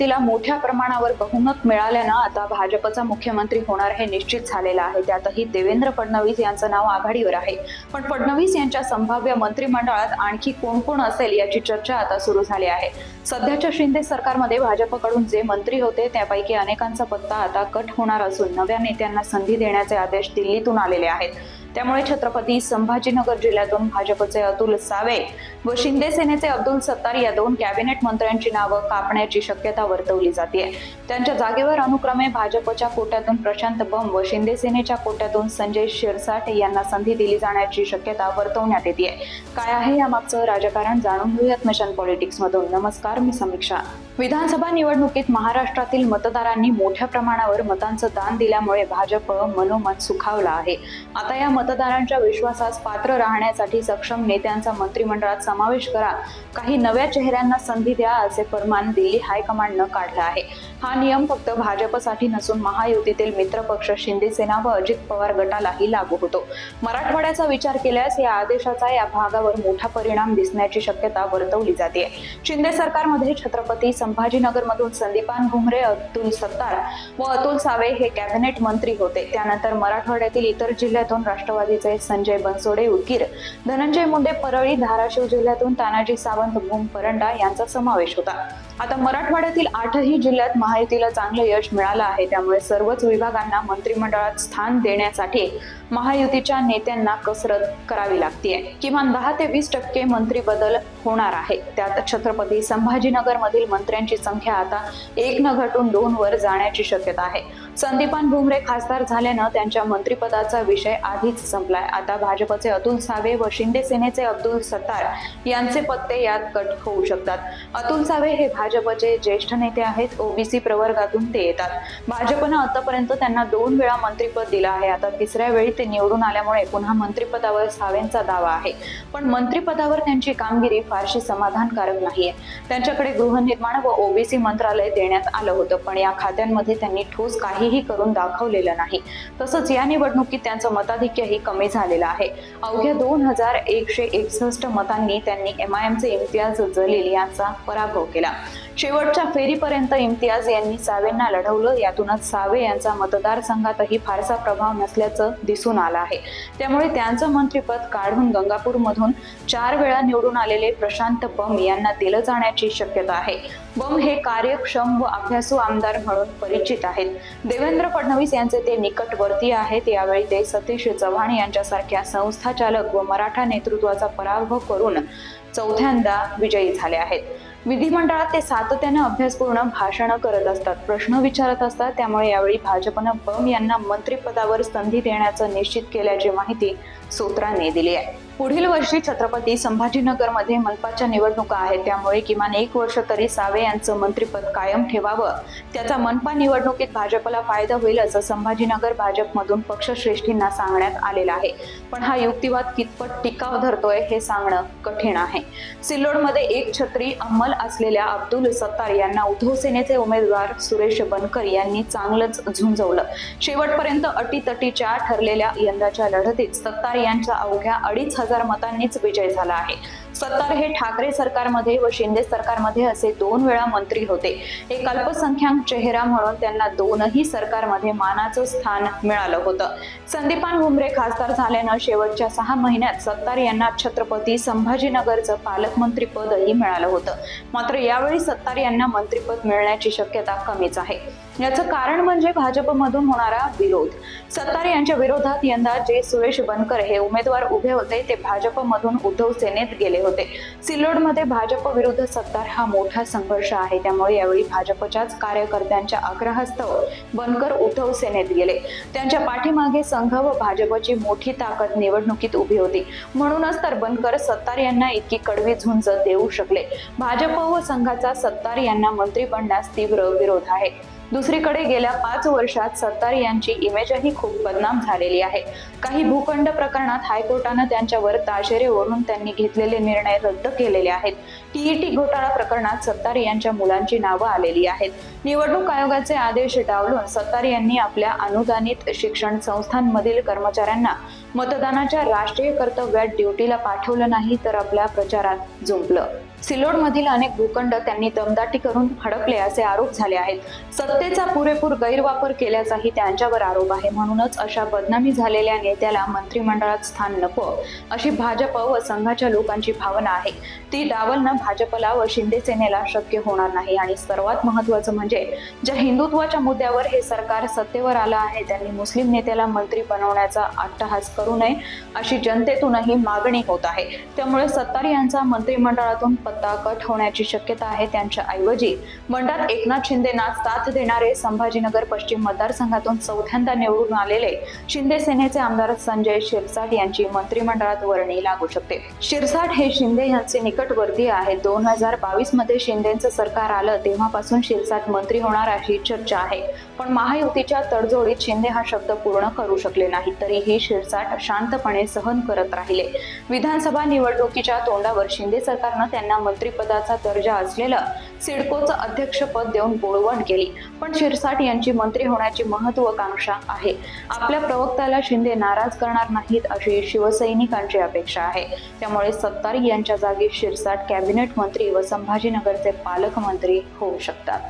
महायुतीला मोठ्या प्रमाणावर बहुमत मिळाल्यानं आता भाजपचा मुख्यमंत्री होणार हे निश्चित झालेलं आहे. त्यातही देवेंद्र फडणवीस यांचं नाव आघाडीवर आहे. पण फडणवीस यांच्या संभाव्य मंत्रिमंडळात आणखी कोण कोण असेल याची चर्चा आता सुरू झाली आहे. सध्याच्या शिंदे सरकारमध्ये भाजपकडून जे मंत्री होते त्यापैकी अनेकांचा पत्ता आता कट होणार असून नव्या नेत्यांना संधी देण्याचे आदेश दिल्लीतून आलेले आहेत. त्यामुळे छत्रपती संभाजीनगर जिल्ह्यातून भाजपचे अतुल सावे व शिंदे सेनेचे अब्दुल सत्तार या दोन कॅबिनेट मंत्र्यांची नावं कापण्याची शक्यता वर्तवली जाते. त्यांच्या जागेवर अनुक्रमे भाजपच्या कोट्यातून प्रशांत बम व शिंदे सेनेच्या कोट्यातून संजय शिरसाट यांना संधी दिली जाण्याची शक्यता वर्तवण्यात येते काय आहे यामागचं राजकारण जाणून घेऊयात मिशन पॉलिटिक्स मधून नमस्कार मी समीक्षा. विधानसभा निवडणुकीत महाराष्ट्रातील मतदारांनी मोठ्या प्रमाणावर मतांचं दान दिल्यामुळे भाजप मनोमन सुखावला आहे. आता या मत मतदारांच्या विश्वासास पात्र राहण्यासाठी सक्षम नेत्यांचा मंत्रिमंडळात समावेश करा. काही नव्या चेहऱ्यांना संधी द्या असे फरमान दिल्ली हायकमांडनं काढलं आहे. हा नियम फक्त भाजपसाठी नसून महायुतीतील मित्रपक्ष शिंदे सेना व अजित पवार गटालाही लागू होतो. मराठवाड्याचा विचार केल्यास या आदेशाचा या भागावर मोठा परिणाम दिसण्याची शक्यता वर्तवली जाते. शिंदे सरकारमध्ये छत्रपती संभाजीनगरमधून संदीपान भुमरे अतुल सत्तार व अतुल सावे हे कॅबिनेट मंत्री होते. त्यानंतर मराठवाड्यातील इतर जिल्ह्यातून राष्ट्रवादीचे संजय बनसोडे उकीर धनंजय मुंडे परळी धाराशिव जिल्ह्यातून तानाजी सावंत भूम परंडा यांचा समावेश होता. आता मराठवाड्यातील आठही जिल्ह्यात महायुतीला चांगलं यश मिळालं आहे. त्यामुळे सर्वच विभागांना मंत्रिमंडळात स्थान देण्यासाठी महायुतीच्या नेत्यांना कसरत करावी लागते किमान दहा ते वीस टक्के मंत्री बदल होणार आहे त्यात छत्रपती संभाजीनगर मधील मंत्र्यांची संख्या आता एक न घटून दोन वर जाण्याची शक्यता आहे. संदीपान भुमरे खासदार झाल्यानं त्यांच्या मंत्रिपदाचा विषय आधीच संपलाय. आता भाजपचे अतुल सावे व शिंदे सेनेचे अब्दुल सत्तार यांचे पत्ते यात कट होऊ शकतात. अतुल सावे हे भाजपचे ज्येष्ठ नेते आहेत. ओबीसी प्रवर्गातून ते येतात. भाजपनं आतापर्यंत त्यांना दोन वेळा मंत्रिपद दिलं आहे. आता तिसऱ्या वेळी ते निवडून आल्यामुळे पुन्हा मंत्रिपदावर सावेंचा दावा आहे. पण मंत्रिपदावर त्यांची कामगिरी फारशी समाधानकारक नाहीये. त्यांच्याकडे गृहनिर्माण व ओबीसी मंत्रालय देण्यात आलं होतं पण या खात्यांमध्ये त्यांनी ठोस काहीही करून दाखवलेलं नाही. तसंच या निवडणुकीत त्यांचं मताधिक्यही कमी झालेलं आहे. अवघ्या दोन हजार एकशे एकसष्ट मतांनी त्यांनी एम आय एमचे इम्तियाज जलील यांचा पराभव केला. शेवटच्या फेरीपर्यंत इम्तियाज यांनी सावेंना लढवलं यातूनच सावे यांचा मतदारसंघातही फारसा प्रभाव नसल्याचं दिसून आलं आहे. त्यामुळे त्यांचं मंत्रिपद काढून गंगापूरमधून चार वेळा निवडून आलेले प्रशांत बम यांना दिलं जाण्याची शक्यता आहे. बम हे कार्यक्षम व अभ्यासू आमदार म्हणून परिचित आहेत. देवेंद्र फडणवीस यांचे ते निकटवर्तीय आहेत. यावेळी ते सतीश चव्हाण यांच्यासारख्या संस्थाचालक व मराठा नेतृत्वाचा पराभव करून चौथ्यांदा विजयी झाले आहेत. विधिमंडळात ते सातत्यानं अभ्यासपूर्ण भाषणं करत असतात. प्रश्न विचारत असतात. त्यामुळे यावेळी भाजपनं बम यांना मंत्रिपदावर संधी देण्याचं निश्चित केल्याची माहिती सूत्रांनी दिली आहे. पुढील वर्षी छत्रपती संभाजीनगरमध्ये मनपाच्या निवडणुका आहेत. त्यामुळे किमान एक वर्ष तरी सावे यांचं मंत्रीपद कायम ठेवावं. त्याचा मनपा निवडणुकीत भाजपला फायदा होईल असं संभाजीनगर भाजपमधून पक्षश्रेष्ठींना सांगण्यात आलेलं आहे. पण हा युक्तिवाद कितपत टिकाव धरतोय हे सांगणं कठीण आहे. सिल्लोडमध्ये एक छत्री अंमल असलेल्या अब्दुल सत्तार यांना उद्धव सेनेचे उमेदवार सुरेश बनकर यांनी चांगलंच झुंजवलं. शेवटपर्यंत अटीतटीच्या ठरलेल्या यंदाच्या लढतीत सत्तार यांच्या अवघ्या अडीच हजार मतांनीच विजय झाला आहे. सत्तार हे ठाकरे सरकारमध्ये व शिंदे सरकारमध्ये असे दोन वेळा मंत्री होते. एक अल्पसंख्याक चेहरा म्हणून त्यांना दोनही सरकारमध्ये मानाचं स्थान मिळालं होतं. संदीपान भुमरे खासदार झाल्यानं शेवटच्या सहा महिन्यात सत्तार यांना छत्रपती संभाजीनगरचं पालकमंत्री पदही मिळालं होतं. मात्र यावेळी सत्तार यांना मंत्रिपद मिळण्याची शक्यता कमीच आहे. याचं कारण म्हणजे भाजपमधून होणारा विरोध. सत्तार यांच्या विरोधात यंदा जे सुरेश बनकर हे उमेदवार उभे होते ते भाजपमधून उद्धव सेनेत गेले होते. सिल्लोडमध्ये भाजप विरुद्ध सत्तार हा मोठा संघर्ष आहे त्यामुळे यावेळी भाजपच्याच कार्यकर्त्यांच्या आग्रहास्तव बनकर उद्धव सेनेत गेले. त्यांच्या पाठीमागे संघ व भाजपची मोठी ताकद निवडणुकीत उभी होती. म्हणूनच तर बनकर सत्तार यांना इतकी कडवी झुंज देऊ शकले. भाजप व संघाचा सत्तार यांना मंत्री बनण्यास तीव्र विरोध आहे. दुसरीकडे गेल्या पाच वर्षात सत्तार यांची इमेजही खूप बदनाम झालेली आहे. काही भूखंड प्रकरणात हायकोर्टानं त्यांच्यावर ताशेरे ओढून त्यांनी घेतलेले निर्णय रद्द केलेले आहेत. टीईटी घोटाळा प्रकरणात सत्तार यांच्या मुलांची नावं आलेली आहेत. निवडणूक आयोगाचे आदेश डावलून सत्तार यांनी आपल्या अनुदानित शिक्षण संस्थांमधील कर्मचाऱ्यांना मतदानाच्या राष्ट्रीय कर्तव्यात ड्युटीला पाठवलं नाही तर आपल्या प्रचारात जुंपलं. सिल्लोडमधील अनेक भूखंड त्यांनी दमदाटी करून हडपले असे आरोप झाले आहेत. सत्तेचा पुरेपूर गैरवापर केल्याचाही त्यांच्यावर आरोप आहे. म्हणूनच अशा बदनामी झालेल्या नेत्याला मंत्रिमंडळात स्थान नको अशी भाजप व संघाच्या लोकांची भावना आहे. ती डावलणं भाजपला व शिंदे सेनेला शक्य होणार नाही. आणि सर्वात महत्वाचं म्हणजे ज्या हिंदुत्वाच्या मुद्द्यावर हे सरकार सत्तेवर आलं आहे त्यांनी मुस्लिम नेत्याला मंत्री बनवण्याचा अट्टहास करू नये अशी जनतेतूनही मागणी होत आहे. त्यामुळे सत्तार यांचा मंत्रिमंडळातून पत्ता कट होण्याची शक्यता आहे त्यांच्या ऐवजी. मंडळात एकनाथ शिंदेना साथ देणारे संभाजीनगर पश्चिम मतदारसंघातून चौथ्यांदा निवडून आलेले शिंदे सेनेचे आमदार संजय शिरसाट यांची मंत्रिमंडळात वर्णी लागू शकते. शिरसाट हे शिंदे यांचे निकटवर्तीय आहेत. दोन हजार बावीसमध्ये शिंदेचं सरकार आलं तेव्हापासून शिरसाट मंत्री होणार अशी चर्चा आहे. पण महायुतीच्या तडजोडीत शिंदे हा शब्द पूर्ण करू शकले नाही तरीही शिरसाट शांतपणे सहन करत राहिले. विधानसभा निवडणुकीच्या तोंडावर शिंदे सरकारनं त्यांना मंत्रिपदाचा दर्जा असलेलं सिडकोचं अध्यक्षपद देऊन बोळवण केली. पण शिरसाट यांची मंत्री होण्याची महत्वाकांक्षा आहे. आपल्या प्रवक्त्याला शिंदे नाराज करणार नाहीत अशी शिवसैनिकांची अपेक्षा आहे. त्यामुळे सत्तार यांच्या जागी शिरसाट कॅबिनेट मंत्री व संभाजीनगरचे पालकमंत्री होऊ शकतात.